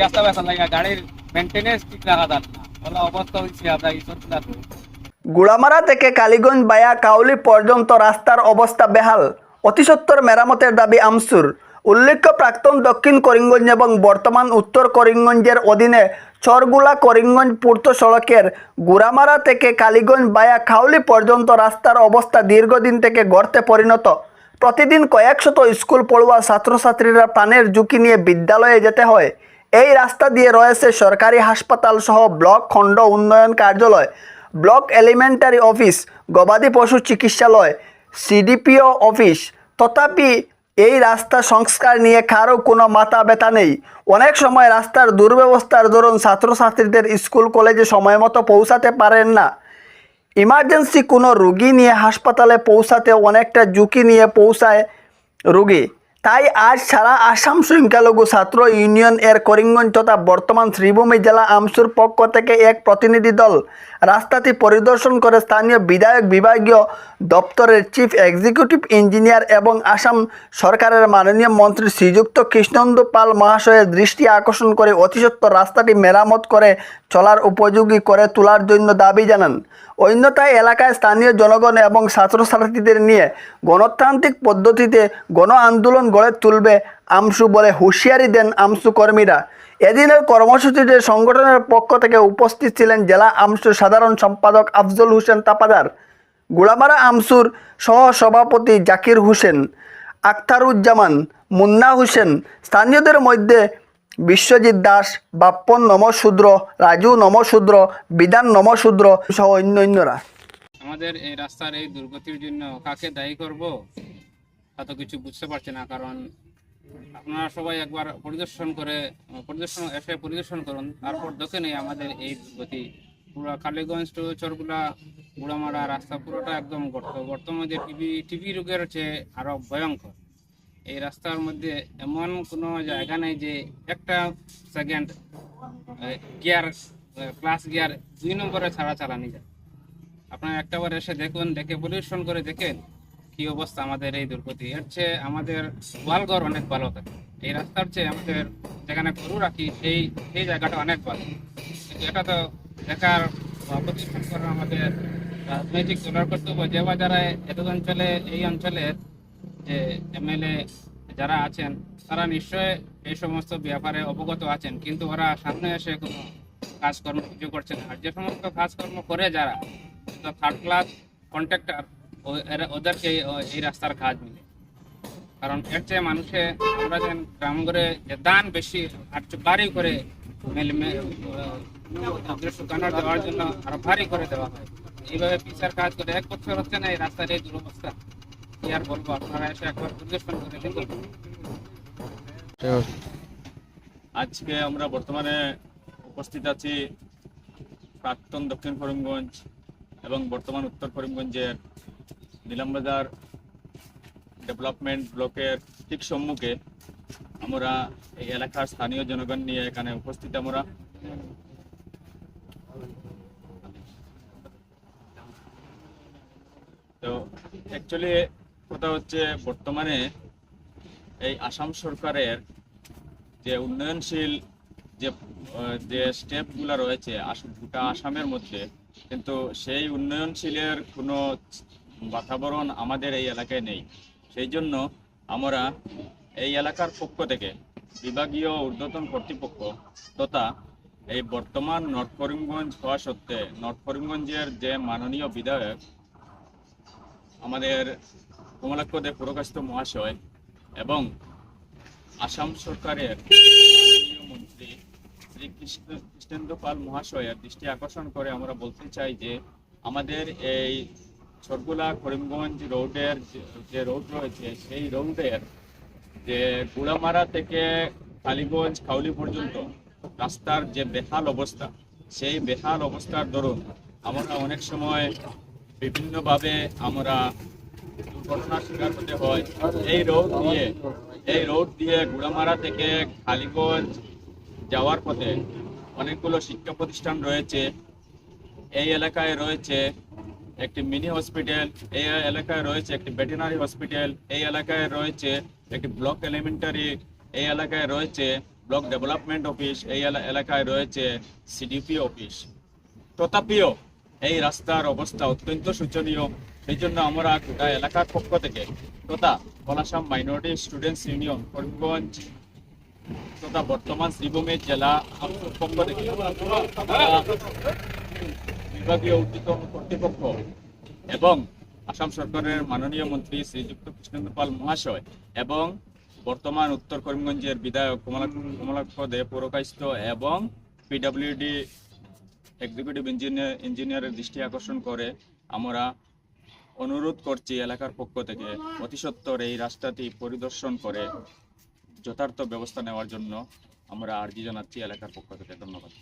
রাস্তা লাগা, গাড়ির মেনটেনেন্স ঠিক রাখা না। বলা অবস্থা হয়েছে সত্যি গুড়ামারা থেকে কালীগঞ্জ বায়া কাউলি পর্যন্ত রাস্তার অবস্থা বেহাল। অতিসত্বর মেরামতের দাবি আমসুর। উল্লেখ্য, প্রাক্তন দক্ষিণ করিমগঞ্জ এবং বর্তমান উত্তর করিমগঞ্জের অধীনে চরগুলা করিমগঞ্জ পূর্ত সড়কের গুড়ামারা থেকে কালীগঞ্জ বায়া খাউলি পর্যন্ত রাস্তার অবস্থা দীর্ঘদিন থেকে গর্তে পরিণত। প্রতিদিন কয়েকশত স্কুল পড়ুয়া ছাত্রছাত্রীরা প্রাণের ঝুঁকি নিয়ে বিদ্যালয়ে যেতে হয়। এই রাস্তা দিয়ে রয়েছে সরকারি হাসপাতাল সহ ব্লক খণ্ড উন্নয়ন কার্যালয়, ব্লক এলিমেন্টারি অফিস, গবাদি পশু চিকিৎসালয়, সিডিপিও অফিস। তথাপি এই রাস্তা সংস্কার নিয়ে কারও কোনো মাথা ব্যথা নেই। অনেক সময় রাস্তার দুর্ব্যবস্থার দরুন ছাত্রছাত্রীদের স্কুল, কলেজে সময় মতো পৌঁছাতে পারেন না। ইমার্জেন্সি কোনো রুগী নিয়ে হাসপাতালে পৌঁছাতে অনেকটা ঝুঁকি নিয়ে পৌঁছায় রুগী। তাই আজ সারা আসাম সংখ্যালঘু ছাত্র ইউনিয়ন এর করিমগঞ্জ তথা বর্তমান শ্রীভূমি জেলা আমসুর পক্ষ থেকে এক প্রতিনিধি দল রাস্তাটি পরিদর্শন করে স্থানীয় বিধায়ক বিভাগীয় দপ্তরের চিফ এক্সিকিউটিভ ইঞ্জিনিয়ার এবং আসাম সরকারের মাননীয় মন্ত্রী শ্রীযুক্ত কৃষ্ণন্দু পাল মহাশয়ের দৃষ্টি আকর্ষণ করে অতিসত্ত্ব রাস্তাটি মেরামত করে চলার উপযোগী করে তোলার জন্য দাবি জানান। অন্যথায় এলাকায় স্থানীয় জনগণ এবং ছাত্রছাত্রীদের নিয়ে গণতান্ত্রিক পদ্ধতিতে গণ আন্দোলন গড়ে তুলবে আমসু বলে হুঁশিয়ারি দেন আমসু কর্মীরা। এদিনের কর্মসূচিতে সংগঠনের পক্ষ থেকে উপস্থিত ছিলেন জেলা আমসু সাধারণ সম্পাদক আফজল হোসেন তাপাদার, গুড়ামারা আমসুর সহ সভাপতি জাকির হোসেন, আখতারুজ্জামান, মুন্না হোসেন, স্থানীয়দের মধ্যে বিশ্বজিৎ দাস, বাপ্পন নমশূদ্র, রাজু নমশূদ্র, বিধান নমশূদ্র সহ অন্য অন্যরা আমাদের এই রাস্তার এই দুর্গতির জন্য কাকে দায়ী করব? তা তো কিছু বুঝতে পারছি না, কারণ আপনারা সবাই একবার পরিদর্শন করে, পরিদর্শন এসে পরিদর্শন করুন। তারপর নেই আমাদের এই গতি পুরো কালীগঞ্জ টু চরগুলা, বুড়ামারা রাস্তা পুরোটা একদম গর্ত। বর্তমানে যে টিভি টিভি রোগের চেয়ে আরও ভয়ঙ্কর। এই রাস্তার মধ্যে এমন কোনো জায়গা নেই যে একটা সেকেন্ড গিয়ার ক্লাস গিয়ার দুই নম্বরে ছাড়া চালানি যায়। আপনারা একটাবার এসে দেখুন, দেখে পরিদর্শন করে দেখেন। কি অবস্থা আমাদের এই দুর্গতি? এর চেয়ে আমাদের গোয়ালঘর অনেক ভালো থাকে। এই রাস্তার চেয়ে আমাদের যেখানে গরু রাখি, সেই সেই জায়গাটা অনেক ভালো। এটা তো দেখার পরিদর্শন করার আমাদের রাজনৈতিক দলের কর্তব্য। যে বা যারা এত অঞ্চলে, এই অঞ্চলের যে এমএলএ যারা আছেন, তারা নিশ্চয় এই সমস্ত ব্যাপারে অবগত আছেন। কিন্তু ওরা সামনে এসে কোনো কাজকর্ম কিছু করছে না। আর যে সমস্ত কাজকর্ম করে যারা থার্ড ক্লাস কন্ট্রাক্টর ওদেরকে এই- রাস্তার কাজ মিলে। কারণ এর চেয়ে মানুষে আমরা যেন গ্রাম করে যে দান বেশি আর বাড়ি করে শুকানোর দেওয়ার জন্য আরও ভারী করে দেওয়া হয়। এইভাবে পিসার কাজ করে এক বছর হচ্ছে না এই রাস্তার এই দুরবস্থা। কি আর বলব, আপনারা এসে একবার পরিদর্শন করে আজকে আমরা বর্তমানে উপস্থিত আছি প্রাক্তন দক্ষিণ করিমগঞ্জ এবং বর্তমান উত্তর করিমগঞ্জের নিলামবাজার ডেভেলপমেন্ট ব্লকের ঠিক সম্মুখে আমরা এই এলাকার স্থানীয় জনগণ নিয়ে এখানে উপস্থিত আমরা। তো অ্যাকচুয়ালি কথা হচ্ছে বর্তমানে এই আসাম সরকারের যে উন্নয়নশীল যে যে স্টেপগুলো রয়েছে গোটা আসামের মধ্যে, কিন্তু সেই উন্নয়নশীলের কোনো বাতাবরণ আমাদের এই এলাকায় নেই। সেই জন্য আমরা এই এলাকার পক্ষ থেকে বিভাগীয় ঊর্ধ্বতন কর্তৃপক্ষ তথা এই বর্তমান নর্থ করিমগঞ্জ হওয়া সত্ত্বে নর্থ করিমগঞ্জের যে মাননীয় বিধায়ক, আমাদের কমলাক্ষ দেব পুরকাস্ত মহাশয় এবং আসাম সরকারের মন্ত্রী শ্রী কৃষ্ণ কৃষ্ণেন্দ্র পাল মহাশয়ের দৃষ্টি আকর্ষণ করে আমরা বলতে চাই যে আমাদের এই সরগুলা করিমগঞ্জ রোডের যে- রোড রয়েছে, সেই রোডের যে গুড়ামারা থেকে কালীগঞ্জ খাউলি পর্যন্ত রাস্তার যে বেহাল অবস্থা, সেই বেহাল অবস্থার দরুন আমরা অনেক সময় বিভিন্নভাবে আমরা দুর্ঘটনার শিকার হতে হয়। এই রোড দিয়ে, এই রোড দিয়ে গুড়ামারা থেকে খালিগঞ্জ যাওয়ার পথে অনেকগুলো শিক্ষা প্রতিষ্ঠান রয়েছে। এই এলাকায় রয়েছে একটি মিনি হসপিটাল, এই এলাকায় রয়েছে একটি ভেটেনারি হসপিটাল, এই এলাকায় রয়েছে একটি ব্লক এলিমেন্টারি, এই এলাকায় রয়েছে ব্লক ডেভেলপমেন্ট অফিস, এই এলা- এলাকায় রয়েছে সিডিপি অফিস। তথাপিও এই রাস্তার অবস্থা অত্যন্ত শোচনীয়, সেই জন্য আমরা গোটা এলাকার পক্ষ থেকে তথা পলাশাম মাইনরিটি স্টুডেন্টস ইউনিয়ন করিমগঞ্জ তথা বর্তমান শ্রীভূমি জেলা পক্ষ থেকে বিভাগীয় উদ্যোগ কর্তৃপক্ষ এবং আসাম সরকারের মাননীয় মন্ত্রী শ্রীযুক্ত কৃষ্ণেন্দ্র পাল মহাশয় এবং বর্তমান উত্তর করিমগঞ্জের বিধায়ক কমলাক্ষ কমলাক্ষ দে পৌরকাইস্ত এবং পিডব্লিউডি এক্সিকিউটিভ ইঞ্জিনিয়ার ইঞ্জিনিয়ারের দৃষ্টি আকর্ষণ করে আমরা অনুরোধ করছি এলাকার পক্ষ থেকে অতি সত্বর এই রাস্তাটি পরিদর্শন করে যথার্থ ব্যবস্থা নেওয়ার জন্য আমরা আর্জি জানাচ্ছি এলাকার পক্ষ থেকে ধন্যবাদ।